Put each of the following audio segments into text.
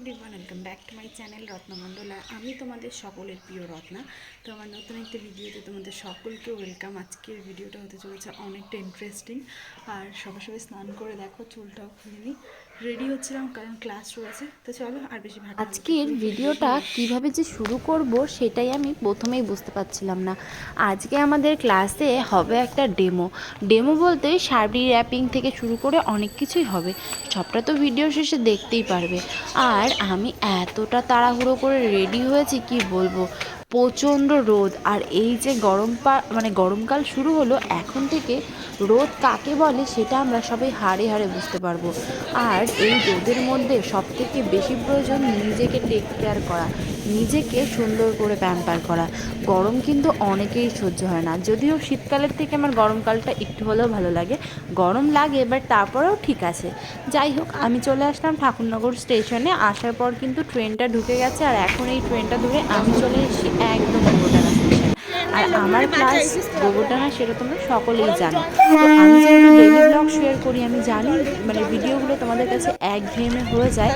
Everyone welcome back to my channel Ratna Mondal আমি তোমাদের সকলের প্রিয় রত্না। তো আমার নতুন একটা ভিডিওতে তোমাদের সকলকে ওয়েলকাম আজকের ভিডিওটা হতে চলেছে অনেকটা ইন্টারেস্টিং আর সবাই সবাই স্নান করে দেখো, চুলটাও খুলে নিই রেডি হচ্ছিলাম কারণ ক্লাস রয়েছে। তো চলো আর বেশি ভালো আজকের ভিডিওটা কীভাবে যে শুরু করব সেটাই আমি প্রথমেই বুঝতে পারছিলাম না। আজকে আমাদের ক্লাসে হবে একটা ডেমো ডেমো বলতে শাড়ি র্যাপিং থেকে শুরু করে অনেক কিছুই হবে। সবটা তো ভিডিও শেষে দেখতেই পারবে। আর আমি এতটা তাড়াহুড়ো করে রেডি হয়েছি কি বলব? প্রচণ্ড রোদ। আর এই যে গরম মানে গরমকাল শুরু হলো, এখন থেকে রোদ কাকে বলে সেটা আমরা সবাই হাড়ে হাড়ে বুঝতে পারব। আর এই রোদের মধ্যে সবথেকে বেশি প্রয়োজন নিজেকে টেক কেয়ার করা, নিজেকে সুন্দর করে প্যাম্পার করা। গরম কিন্তু অনেকেই সহ্য হয় না। যদিও শীতকালের থেকে আমার গরমকালটা একটু হলেও ভালো লাগে। গরম লাগে বাট তারপরেও ঠিক আছে। যাই হোক, আমি চলে আসলাম ঠাকুরনগর স্টেশনে আসার পর কিন্তু ট্রেনটা ঢুকে গেছে, আর এখন এই ট্রেনটা ধরে আমি চলে এসেছি একদম গোবরডাঙ্গা স্টেশন আর আমার ক্লাস গোবরডাঙ্গা সেটা তোমরা সকলেই জানো। তো আমি যেহেতু ডেলি ব্লগ শেয়ার করি আমি জানি মানে ভিডিওগুলো তোমাদের কাছে এক ঘেমে হয়ে যায়।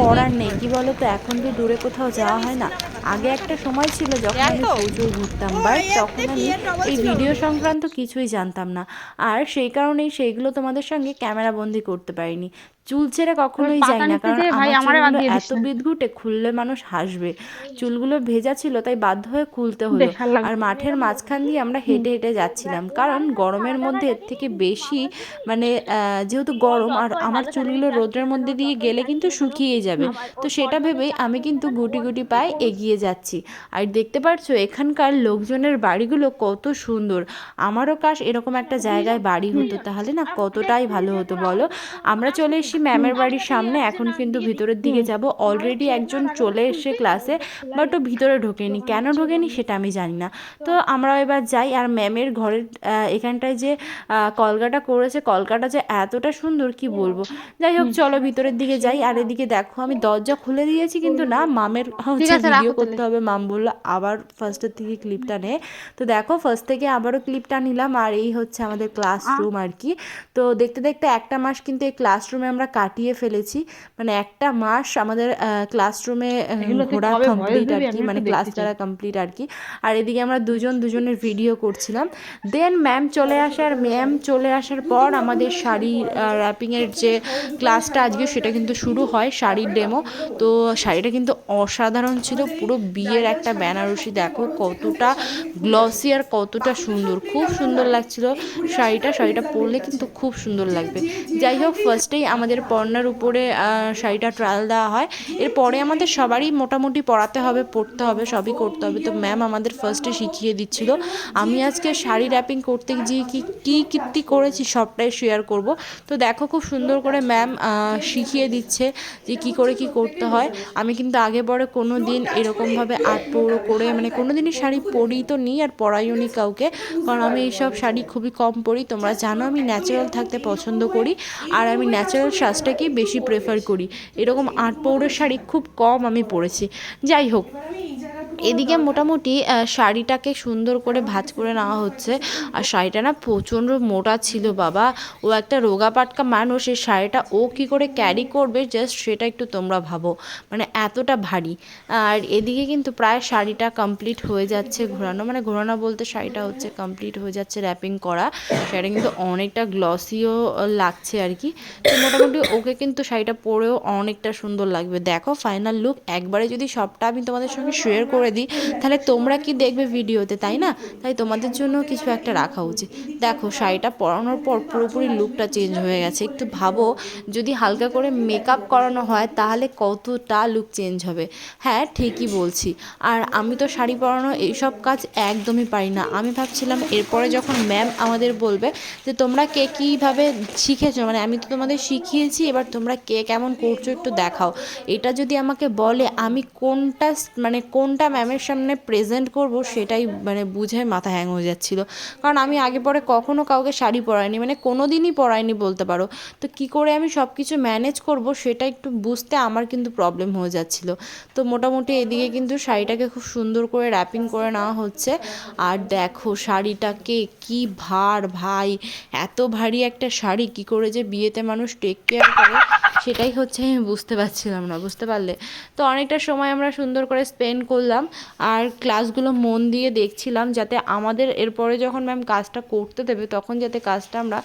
করার নেই। কি বলো তো এখন তো দূরে কোথাও যাওয়া হয় না আগে একটা সময় ছিল যখন আমি প্রচুর ঘুরতাম বাট তখন আমি এই ভিডিও সংক্রান্ত কিছুই জানতাম না। আর সেই কারণেই সেইগুলো তোমাদের সঙ্গে ক্যামেরা বন্দি করতে পারিনি। চুল ছেড়ে কখনোই যাই না কারণ আমার চুলগুলো এত বিদঘুটে খুললে মানুষ হাসবে। চুলগুলো ভেজা ছিল তাই বাধ্য হয়ে খুলতে হলো। আর মাঠের মাঝখান দিয়ে আমরা হেঁটে হেঁটে যাচ্ছিলাম। কারণ গরমের মধ্যে এর থেকে বেশি মানে আহ, যেহেতু গরম আর আমার চুলগুলো রোদের মধ্যে দিয়ে গেলে কিন্তু শুকিয়ে যাবে। তো সেটা ভেবেই আমি কিন্তু গুটি গুটি পায়ে এগিয়ে যাচ্ছি। আর দেখতে পাচ্ছো এখানকার লোকজনের বাড়িগুলো কত সুন্দর। আমারও কাশ এরকম একটা জায়গায় বাড়ি হতো তাহলে না কতটাই ভালো হতো বলো? আমরা চলে এসেছি ম্যামের বাড়ির সামনে এখন কিন্তু ভিতরের দিকে যাব। অলরেডি একজন চলে এসে ক্লাসে বাট ও ভিতরে ঢোকেনি। কেন ঢোকেনি সেটা আমি জানি না। তো আমরা এবার যাই আর ম্যামের ঘরের এখানটায় যে কলকাটা করেছে কলকাটা যে এতটা সুন্দর কি বলব? যাই হোক চলো ভিতরের দিকে যাই। আর এদিকে দেখো আমি দরজা খুলে দিয়েছি কিন্তু না মামের হচ্ছে ভিডিও করতে হবে। মাম বলল আবার ফার্স্টের থেকে ক্লিপটা নে। তো দেখো ফার্স্ট থেকে আবারও ক্লিপটা নিলাম। আর এই হচ্ছে আমাদের ক্লাসরুম আর কি তো দেখতে দেখতে একটা মাস কিন্তু এই ক্লাসরুমে আমরা কাটিয়ে ফেলেছি। মানে একটা মাস আমাদের ক্লাসরুমে ঘোরা কমপ্লিট আর কি মানে ক্লাস করা কমপ্লিট আর কি আর এদিকে আমরা দুজন দুজনের ভিডিও করছিলাম। দেন ম্যাম চলে আসার ম্যাম চলে আসার পর আমাদের শাড়ি র্যাপিংয়ের যে ক্লাসটা আজকে সেটা কিন্তু শুরু হয় শাড়ির ডেমো তো শাড়িটা কিন্তু অসাধারণ ছিল পুরো বিয়ের একটা বেনারসি, দেখো কতটা গ্লসি আর কতটা সুন্দর। খুব সুন্দর লাগছিল শাড়িটা শাড়িটা পরলে কিন্তু খুব সুন্দর লাগবে। যাই হোক ফার্স্টেই আমাদের পর্নার উপরে শাড়িটা ট্রায়াল দেওয়া হয়। এরপরে আমাদের সবারই মোটামুটি পড়াতে হবে, পড়তে হবে, সবই করতে হবে। তো ম্যাম আমাদের ফার্স্টে শিখিয়ে দিচ্ছিল। আমি আজকে শাড়ি র্যাপিং করতে গিয়ে কি, কী কীর্তি করেছি সবটাই শেয়ার করব। তো দেখো খুব সুন্দর করে ম্যাম শিখিয়ে দিচ্ছে যে কি করে কি করতে হয়। আমি কিন্তু আগে পরে কোনো দিন এরকমভাবে আট পৌড়ো করে মানে কোনো দিনই শাড়ি পরি তো নিই আর পরাইও নি কাউকে। কারণ আমি এইসব শাড়ি খুবই কম পরি, তোমরা জানো আমি ন্যাচারাল থাকতে পছন্দ করি, আর আমি ন্যাচারাল সাজটাকেই বেশি প্রেফার করি। এরকম আট পৌড়ের শাড়ি খুব কম আমি পরেছি। যাই হোক। এদিকে মোটামুটি শাড়িটাকে সুন্দর করে ভাঁজ করে নেওয়া হচ্ছে। আর শাড়িটা না প্রচণ্ড মোটা ছিল বাবা। ও একটা রোগা পাটকা মানুষ এই শাড়িটা ও কি করে ক্যারি করবে? জাস্ট সেটা একটু তোমরা ভাবো। মানে এতটা ভারী। আর এদিকে কিন্তু প্রায় শাড়িটা কমপ্লিট হয়ে যাচ্ছে ঘোরানো। মানে ঘোরানো বলতে শাড়িটা হচ্ছে কমপ্লিট হয়ে যাচ্ছে র্যাপিং করা। শাড়িটা কিন্তু অনেকটা গ্লসিও লাগছে আর কি। তো মোটামুটি ওকে কিন্তু শাড়িটা পরেও অনেকটা সুন্দর লাগবে। দেখো ফাইনাল লুক একবারে যদি সবটা আমি তোমাদের সঙ্গে শেয়ার করে দিই তাহলে তোমরা কি দেখবে ভিডিওতে, তাই না? তাই তোমাদের জন্য কিছু একটা রাখা উচিত। দেখো, শাড়িটা পরানোর পর পুরোপুরি লুকটা চেঞ্জ হয়ে গেছে। একটু ভাবো, যদি হালকা করে মেকআপ করানো হয়, তাহলে কতটা লুক চেঞ্জ হবে? হ্যাঁ ঠিকই বলছি। আর আমি তো শাড়ি পরানো এইসব কাজ একদমই পারি না। আমি ভাবছিলাম এরপরে যখন ম্যাম আমাদের বলবে যে, তোমরা কে কীভাবে শিখেছো? মানে আমি তো তোমাদের শিখিয়েছি, এবার তোমরা কে কেমন করছ একটু দেখাও। এটা যদি আমাকে বলে, আমি কোনটা মানে কোনটা ম্যামের সামনে প্রেজেন্ট করব সেটাই মানে বুঝে মাথা হ্যাং হয়ে যাচ্ছিল। কারণ আমি আগে পরে কখনো কাউকে শাড়ি পরাইনি মানে কোনো দিনই পরাইনি বলতে পারো। তো কি করে আমি সব কিছু ম্যানেজ করব সেটা একটু বুঝতে আমার কিন্তু প্রবলেম হয়ে যাচ্ছিল। তো মোটামুটি এদিকে কিন্তু শাড়িটাকে খুব সুন্দর করে র্যাপিং করে নেওয়া হচ্ছে। আর দেখো শাড়িটাকে কি ভার ভাই, এত ভারী একটা শাড়ি, কি করে যে বিয়েতে মানুষ টেক কেয়ার করে, সেটাই হচ্ছে আমি বুঝতে পারছিলাম না, বুঝতে পারলে? তো অনেকটা সময় আমরা সুন্দর করে স্পেন্ড করলাম। আর ক্লাসগুলো মন দিয়ে দেখছিলাম যাতে আমাদের এরপরে যখন ম্যাম কাজটা করতে দেবে, তখন যাতে কাজটা আমরা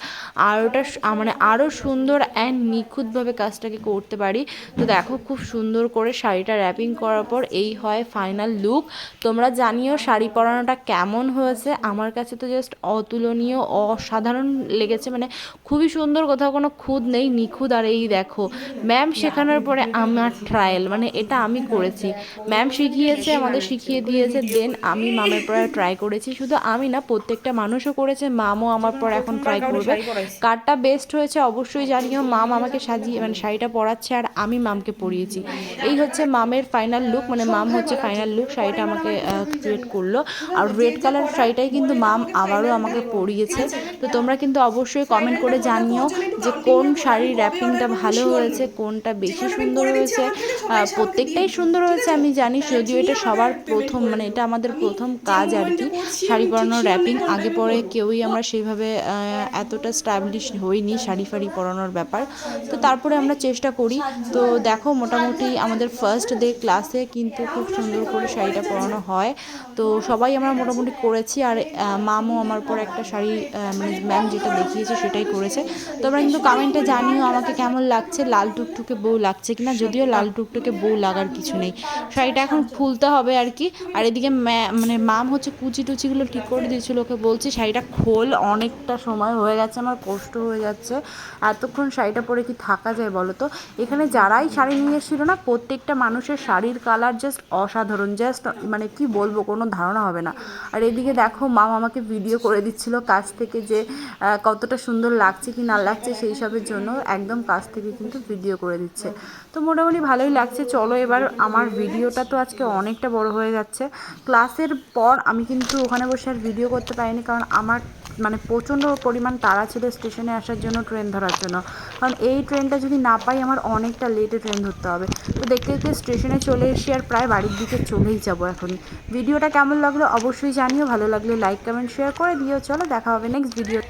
আরোটা মানে আরও সুন্দর অ্যান্ড নিখুঁতভাবে কাজটাকে করতে পারি। তো দেখো খুব সুন্দর করে শাড়িটা র্যাপিং করার পর এই হয় ফাইনাল লুক তোমরা জানিও শাড়ি পরানোটা কেমন হয়েছে? আমার কাছে তো জাস্ট অতুলনীয়, অসাধারণ লেগেছে। মানে খুবই সুন্দর কোথাও কোনো খুদ নেই, নিখুঁত। আর এই দেখো ম্যাম শেখানোর পরে আমার ট্রায়াল মানে এটা আমি করেছি। ম্যাম শিখিয়েছে আমাদের শিখিয়ে দিয়েছে দেন আমি মামের পরে ট্রাই করেছি। শুধু আমি না প্রত্যেকটা মানুষও করেছে মামও আমার পর এখন ট্রাই করবে। কারটা বেস্ট হয়েছে অবশ্যই জানিও মাম আমাকে সাজিয়ে মানে শাড়িটা পরাচ্ছে আর আমি মামকে পরিয়েছি। এই হচ্ছে মামের ফাইনাল লুক মানে মাম হচ্ছে ফাইনাল লুক শাড়িটা আমাকে ক্রিয়েট করল। আর রেড কালার শাড়িটাই কিন্তু মাম আবারও আমাকে পরিয়েছে। তো তোমরা কিন্তু অবশ্যই কমেন্ট করে জানিও যে কোন শাড়ির র্যাপিংটা ভালো হয়েছে কোনটা বেশি সুন্দর হয়েছে। প্রত্যেকটাই সুন্দর হয়েছে আমি জানি যদিও এটা সবার প্রথম মানে এটা আমাদের প্রথম কাজ আর কি শাড়ি পরানোর র্যাপিং আগে পরে কেউই আমরা সেইভাবে এতটা স্ট্যাবলিশ হইনি শাড়ি ফাড়ি পরানোর ব্যাপার। তো তারপরে আমরা চেষ্টা করি। তো দেখো মোটামুটি আমাদের ফার্স্ট ডে ক্লাসে কিন্তু খুব সুন্দর করে শাড়িটা পরানো হয়। তো সবাই আমরা মোটামুটি করেছি আর মামও আমার পর একটা শাড়ি মানে ম্যাম যেটা দেখিয়েছে সেটাই করেছে। তোমরা কিন্তু কমেন্টে জানিও আমাকে কেমন লাগছে লাল টুকটুকে বউ লাগছে কিনা যদিও লাল টুকটুকে বউ লাগার কিছু নেই। শাড়িটা এখন খুলতে হবে। আর কি। আর এদিকে মানে মাম হচ্ছে কুচি টুচিগুলো ঠিক করে দিয়েছিল, ওকে বলছি, শাড়িটা খোল, অনেকটা সময় হয়ে গেছে, আমার কষ্ট হয়ে যাচ্ছে। এতক্ষণ শাড়িটা পরে কি থাকা যায় বলো তো? এখানে যারাই শাড়ি নিয়ে এসেছিল না, প্রত্যেকটা মানুষের শাড়ির কালার জাস্ট অসাধারণ জাস্ট মানে কি বলব, কোনো ধারণা হবে না। আর এদিকে দেখো, মাম আমাকে ভিডিও করে দিচ্ছিল কাছ থেকে যে কতটা সুন্দর লাগছে কি না লাগছে সেই সবের জন্য, একদম কাছ থেকে কিন্তু ভিডিও করে দিচ্ছে। তো মোটামুটি ভালোই লাগছে, চলো এবার আমার ভিডিওটা তো আজকে অনেকটা বড় হয়ে যাচ্ছে। ক্লাসের পর আমি কিন্তু ওখানে বসে আর ভিডিও করতে পারিনি কারণ আমার মানে প্রচণ্ড পরিমাণ তাড়া ছিল স্টেশনে আসার জন্য ট্রেন ধরার জন্য। কারণ এই ট্রেনটা যদি না পাই আমার অনেকটা লেটে ট্রেন ধরতে হবে। তো দেখতে দেখতে স্টেশনে চলে এসে আর প্রায় বাড়ির দিকে চলেই যাব এখনই ভিডিওটা কেমন লাগল অবশ্যই জানিও, ভালো লাগলে লাইক কমেন্ট শেয়ার করে দিও। চলো দেখা হবে নেক্সট ভিডিও